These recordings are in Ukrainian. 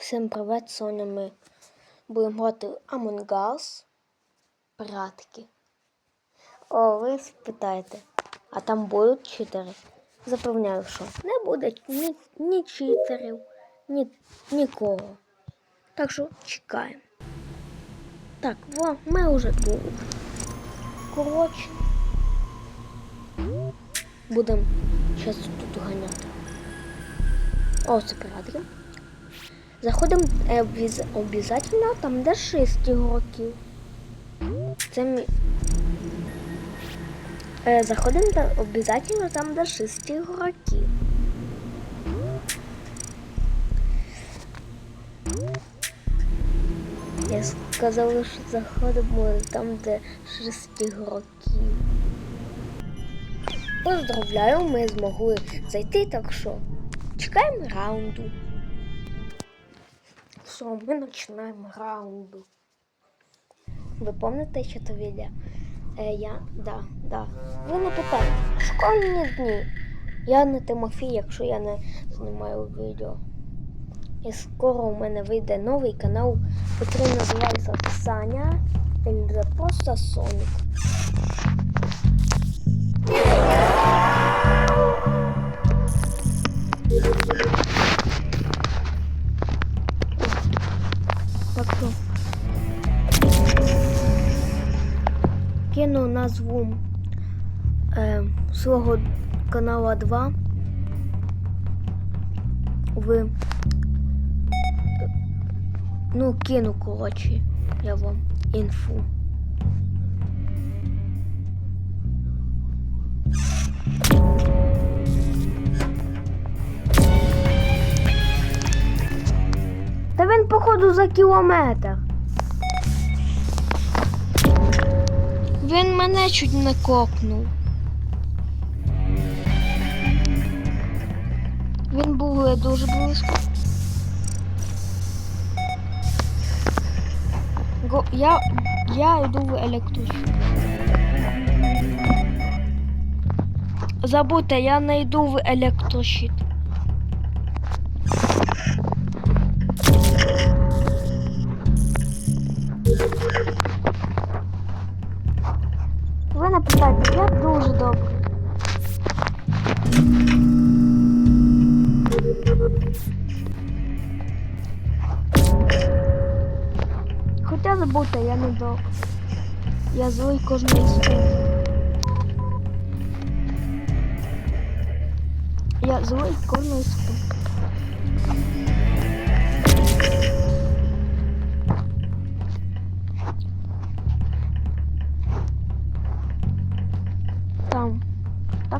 Всім привіт! Сьогодні ми будемо грати Among Us Пиратки. О, ви спитаєте, а там будуть читери? Запевняю, що не буде ні, ні читерів, ні, нікого. Так що чекаємо. Так, во, ми вже були. Коротше. Будемо зараз тут ганяти. О, це пиратки. Заходимо е, обов'язково там, де 6 ігроків. Це мі... е, заходимо обов'язково там, де 6 ігроків. Я сказала, що заходимо там, де 6 ігроків. Поздравляю, ми змогли зайти, так що чекаємо раунду. Все, ми починаємо раунду. Ви пам'ятаєте, що це відео? Е, я, да, да. Ви не питайте, школьні дні. Я не Тимофій, якщо я не знімаю відео. І скоро у мене вийде новий канал, який називається Саня, або просто Сонік. Так що кину назву е, свого канала 2 в ну кину коротше я вам інфу. За кілометр. Він мене чуть не копнув. Він був дуже близько. Го, я, я йду в електричку. Забудьте, я не йду в електрощит. Питайте, я дуже добрий. Хоча забудьте, я не добрий. Я злий кожної секунди. Я злий кожної секунди.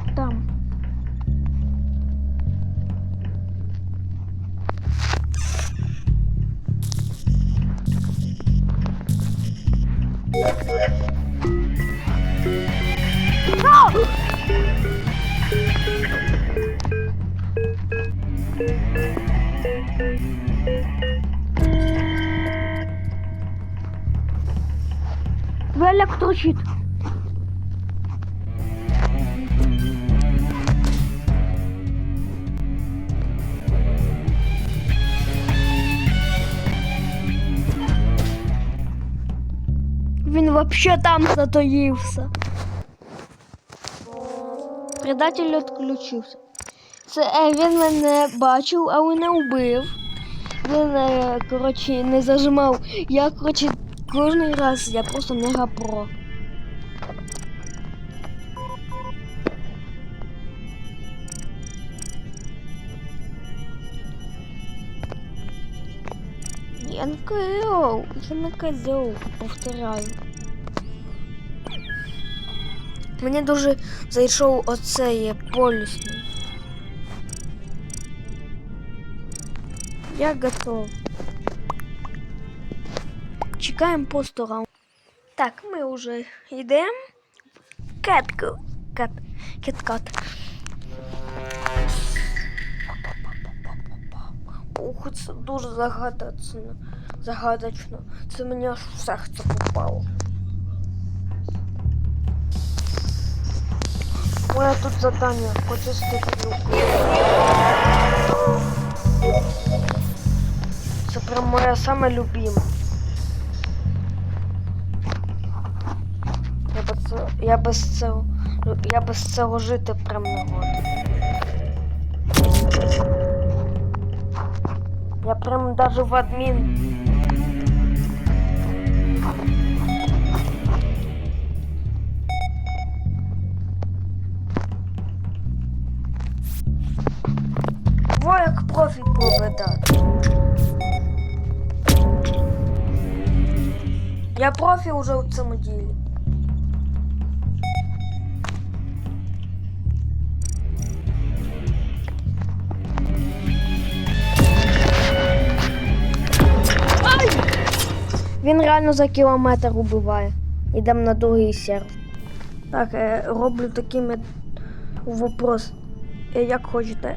Так там. В електрощит. Вообще там затаївся. Предатель відключився. Це е, він мене бачив, але не вбив. Він, е, коротше, не зажимав. Я, коротше, кожен раз я просто мега про. Я не казав, я не казав, повторяю. Мені дуже зайшов оцей полюсний. Я готов. Чекаємо по 100 раунд. Так, ми вже йдемо. Кетку. Кет. Кеткат. Ух, це дуже загадочно. Загадочно. Це мені аж в серце попало. Моє тут задання почистити руку. Це прям моя саме любима. Я без цього, я без цього, я без цього жити прям не можу. Я прям даже в адмін. Во як профі повидати. Я профі уже у цьому ділі. Він реально за кілометр убиває. Ідемо на другий сервер. Так, е, роблю такий мет... вопрос. Е, як хочете.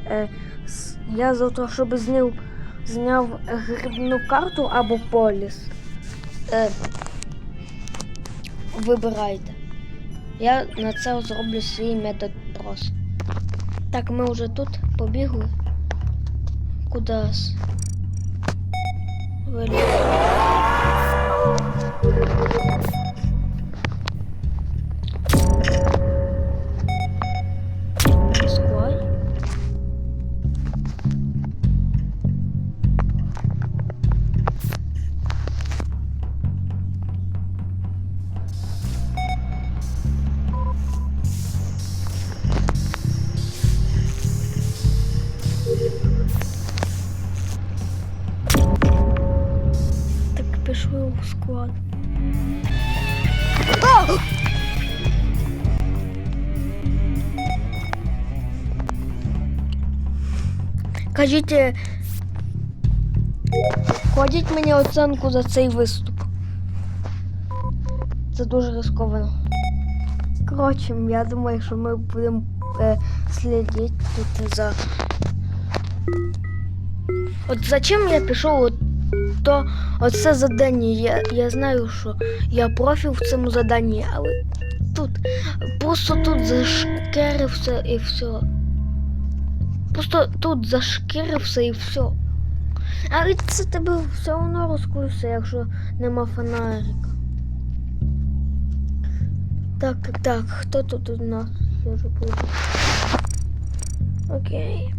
Я за те, щоб зняв, зняв грибну карту або поліс. Е, вибирайте. Я на це зроблю свій метод прос. Так, ми вже тут побігли. Кудись. Вилізли. пішли у склад. Кажіть, е, ходіть мені оцінку за цей виступ. Це дуже ризиковано. Коротше, я думаю, що ми будемо е, слідити тут за. От зачем я пішов от то оце задання. Я, я знаю, що я профі в цьому заданні, але тут просто тут зашкірився і все. Просто тут зашкірився і все. Але це тебе все одно розкується, якщо нема фонарика. Так, так, хто тут у нас? Я вже. Окей.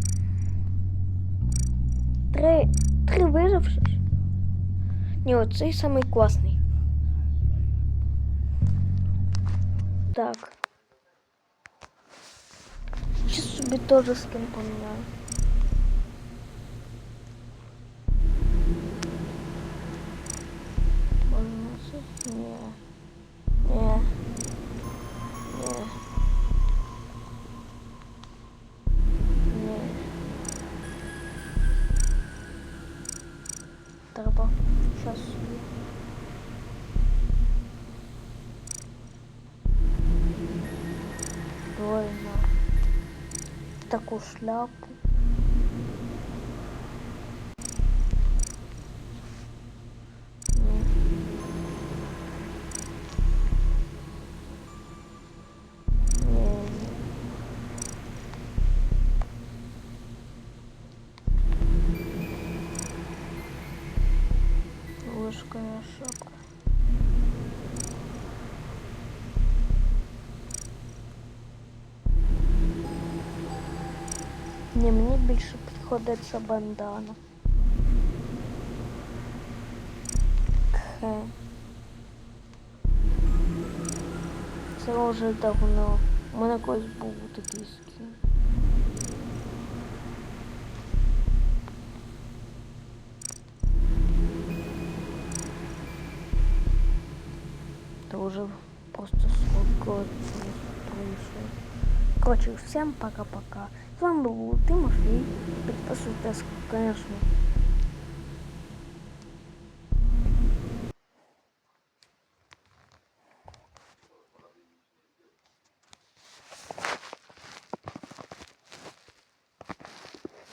Три. Три виживши. Ж? Ні, оцей самий класний. Так. Сейчас собі теж скин поміняю? Таку шляпу. Ні, мені більше підходиться бандана. Хе. Це вже давно. У мене колись був такий скін. Это уже просто пройшов. Короче, всем пока-пока. С вами был Тимофей. Подписывайтесь, конечно,